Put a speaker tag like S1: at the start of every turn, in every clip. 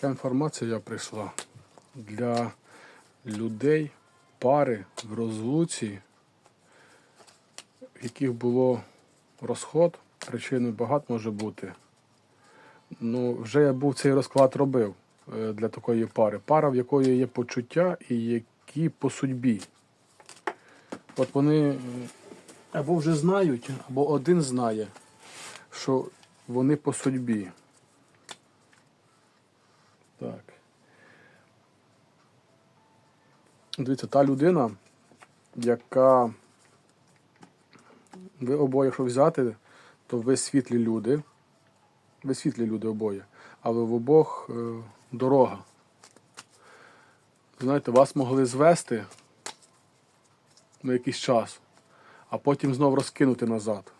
S1: Така інформація прийшла для людей, пари в розлуці, в яких було розход, причин багато може бути. Ну, вже я був цей розклад робив е, для такої пари. Пара, в якої є почуття і які по судьбі. От вони е, або вже знають, або один знає, що вони по судьбі. Так. Дивіться, та людина, яка ви обоє, якщо взяти, то ви світлі люди. Ви світлі люди обоє, але в обох е, дорога. Знаєте, вас могли звести на якийсь час, а потім знов розкинути назад.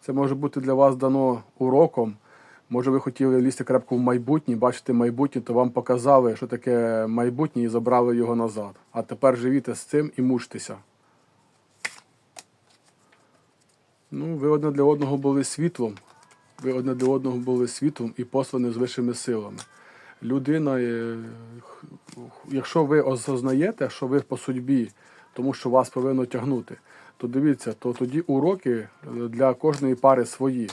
S1: Це може бути для вас дано уроком. Може, ви хотіли лізти крепко в майбутнє, бачити майбутнє, то вам показали, що таке майбутнє, і забрали його назад. А тепер живіте з цим і мучтеся. Ну, ви одне для одного були світлом. Ви одне для одного були світлом і послані з вищими силами. Людина, е, якщо ви осознаєте, що ви по судьбі, тому що вас повинно тягнути, то дивіться, то тоді уроки для кожної пари свої.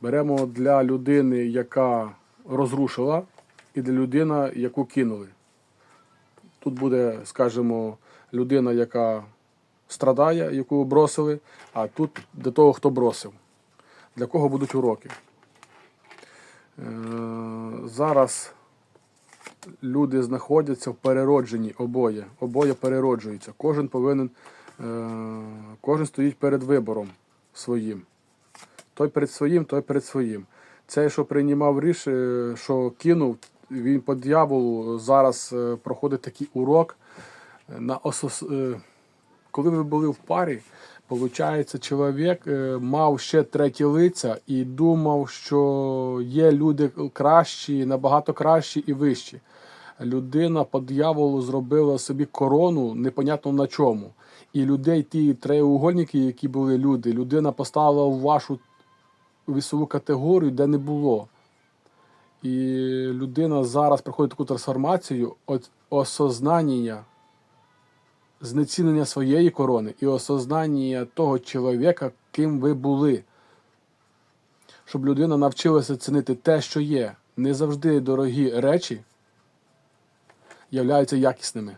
S1: Беремо для людини, яка розрушила, і для людини, яку кинули. Тут буде, скажімо, людина, яка страдає, яку бросили, а тут для того, хто бросив. Для кого будуть уроки. Е, Зараз люди знаходяться в переродженні обоє. Обоє перероджуються. Кожен повинен, е, кожен стоїть перед вибором своїм. Той перед своїм, той перед своїм. Цей, що приймав рішення, що кинув, він по дьяволу зараз е, проходить такий урок. На осос... е, Коли ви були в парі, виходить, чоловік е, мав ще треті лиця і думав, що є люди кращі, набагато кращі і вищі. Людина по дьяволу зробила собі корону, непонятно на чому. І людей, ті треугольники, які були люди, людина поставила в вашу вісову категорію, де не було. І людина зараз проходить таку трансформацію от осознання, знецінення своєї корони і осознання того чоловіка, ким ви були. Щоб людина навчилася цінити те, що є. Не завжди дорогі речі являються якісними.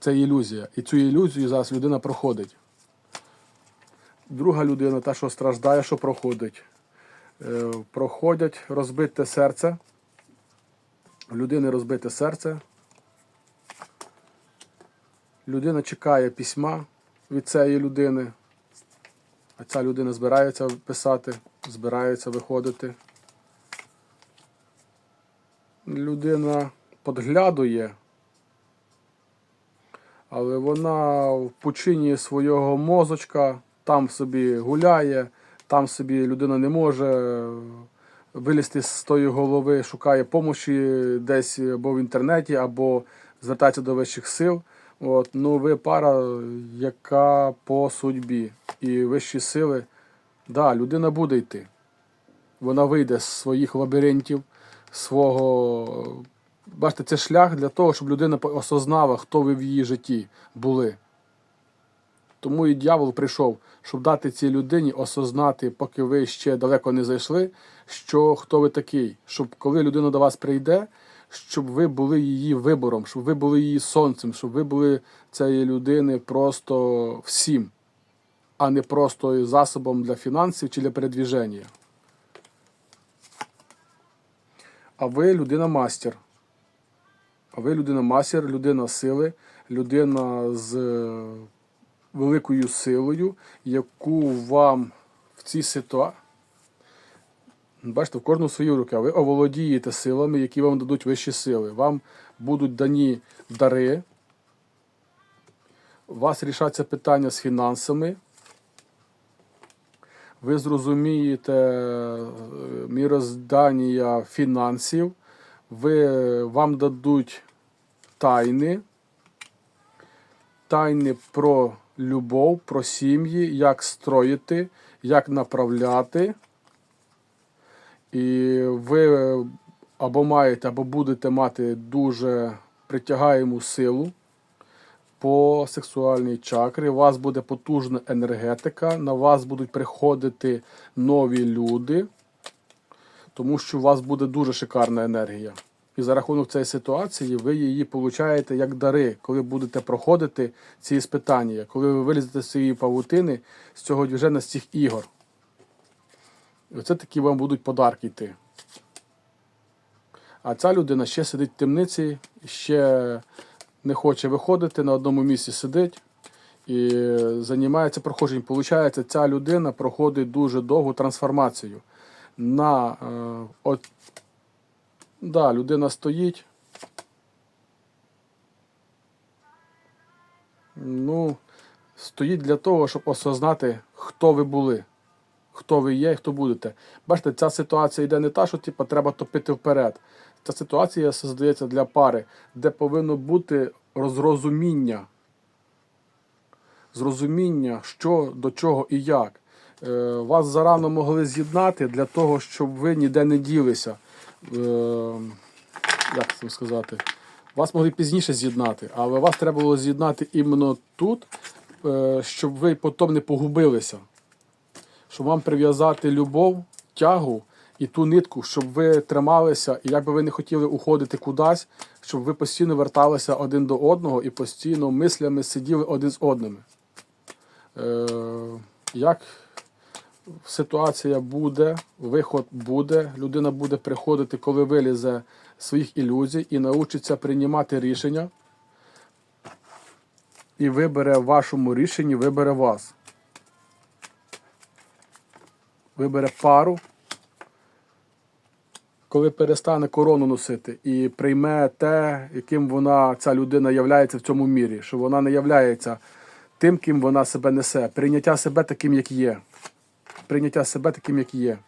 S1: Це ілюзія. І цю ілюзію зараз людина проходить. Друга людина, та, що страждає, що проходить. Е, проходять розбите серце. У людини розбите серце. Людина чекає письма від цієї людини. А ця людина збирається писати, збирається виходити. Людина подглядує, але вона в пучині свого мозочка там собі гуляє, там собі людина не може вилізти з тої голови, шукає помощі десь або в інтернеті, або звертається до вищих сил. От, ну, ви пара, яка по судьбі. І вищі сили, да, людина буде йти. Вона вийде з своїх лабіринтів, свого. Бачите, це шлях для того, щоб людина осознала, хто ви в її житті були. Тому і дьявол прийшов, щоб дати цій людині осознати, поки ви ще далеко не зайшли, що хто ви такий. Щоб коли людина до вас прийде, щоб ви були її вибором, щоб ви були її сонцем, щоб ви були цієї людини просто всім, а не просто засобом для фінансів чи для передвіження. А ви людина мастер. А ви людина мастер, людина сили, людина з великою силою, яку вам в цій ситуації. Бачите, в кожну свої руки, а ви оволодієте силами, які вам дадуть вищі сили. Вам будуть дані дари. У вас рішаться питання з фінансами. Ви зрозумієте е, міроздання фінансів. Ви, вам дадуть тайни, тайни про любов, про сім'ї, як строїти, як направляти. І ви або маєте, або будете мати дуже притягаєму силу по сексуальній чакрі. У вас буде потужна енергетика, на вас будуть приходити нові люди, тому що у вас буде дуже шикарна енергія. І за рахунок цієї ситуації ви її получаєте як дари, коли будете проходити ці іспитання, коли ви вилізете з цієї павутини, з цього движення, з цих ігор. І оце такі вам будуть подарки йти. А ця людина ще сидить в темниці, ще не хоче виходити, на одному місці сидить і займається проходженням. Получається, ця людина проходить дуже довгу трансформацію. На, е, от, да, людина стоїть. Ну, стоїть для того, щоб осознати, хто ви були, хто ви є і хто будете. Бачите, ця ситуація йде не та, що типу, треба топити вперед. Ця ситуація создається для пари, де повинно бути розрозуміння. Зрозуміння, що до чого і як. Е, Вас зарано могли з'єднати для того, щоб ви ніде не ділися. Е, Як це сказати? Вас могли пізніше з'єднати, але вас треба було з'єднати іменно тут, е, щоб ви потім не погубилися. Щоб вам прив'язати любов, тягу і ту нитку, щоб ви трималися, і як би ви не хотіли уходити кудись, щоб ви постійно верталися один до одного і постійно мислями сиділи один з одними. Е, як ситуація буде, виход буде, людина буде приходити, коли вилізе своїх ілюзій і научиться приймати рішення. І вибере в вашому рішенні, вибере вас. Вибере пару, коли перестане корону носити і прийме те, яким вона, ця людина являється в цьому мірі, що вона не являється тим, ким вона себе несе. Прийняття себе таким, як є. Прийняття себе таким, як є.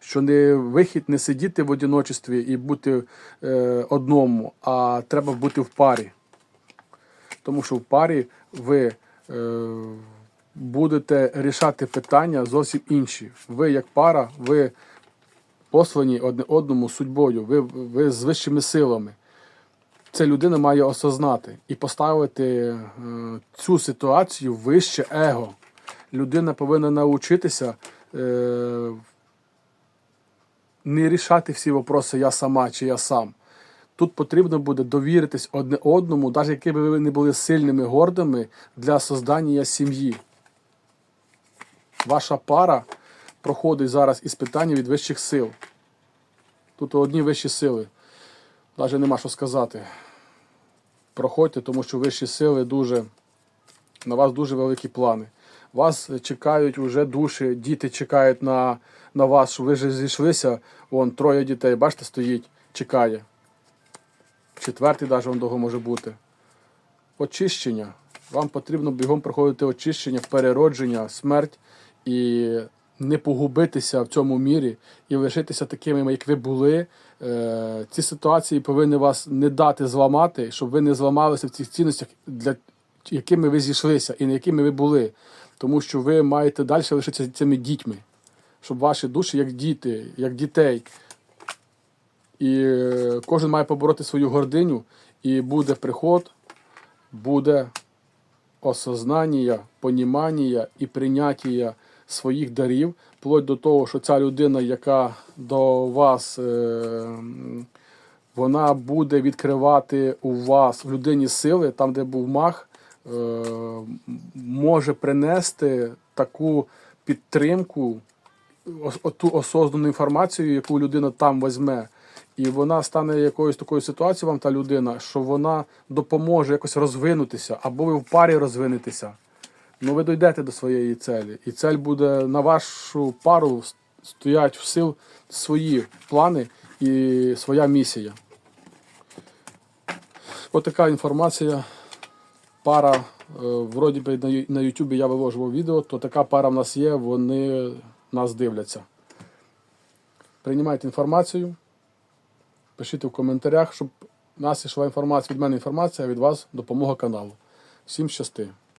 S1: Що не вихід не сидіти в одиночестві і бути е, одному, а треба бути в парі. Тому що в парі ви е, будете рішати питання зовсім інші. Ви, як пара, ви послані одне одному судьбою, ви, ви з вищими силами. Це людина має осознати і поставити е, цю ситуацію вище его. Людина повинна навчитися е, не рішати всі вопроси я сама чи я сам. Тут потрібно буде довіритись одне одному, навіть якими ви не були сильними, гордими для создання сім'ї. Ваша пара проходить зараз іспитання від вищих сил. Тут одні вищі сили. Навіть нема що сказати. Проходьте, тому що вищі сили дуже на вас дуже великі плани. Вас чекають вже душі, діти чекають на, на вас, що ви вже зійшлися. Вон троє дітей, бачите, стоїть, чекає. Четвертий навіть вам довго може бути. Очищення. Вам потрібно бігом проходити очищення, переродження, смерть і не погубитися в цьому мірі і лишитися такими, як ви були. Е, Ці ситуації повинні вас не дати зламати, щоб ви не зламалися в цих цінностях, для якими ви зійшлися і на якими ви були. Тому що ви маєте далі лишитися цими дітьми, щоб ваші душі, як діти, як дітей. І е, кожен має побороти свою гординю, і буде приход, буде осознання, понімання і прийняття своїх дарів, вплоть до того, що ця людина, яка до вас, е, вона буде відкривати у вас в людині сили, там, де був мах, може принести таку підтримку, ту осознану інформацію, яку людина там візьме. І вона стане якоюсь такою ситуацією вам та людина, що вона допоможе якось розвинутися, або ви в парі розвинетеся. Ну ви дійдете до своєї цілі. І цель буде на вашу пару стоять в сил свої плани і своя місія. Ось така інформація. Пара, е, вроді би на Ютубі я виложував відео, то така пара в нас є, вони нас дивляться. Приймайте інформацію, пишіть в коментарях, щоб нас йшла інформація від мене інформація, а від вас допомога каналу. Всім щасти!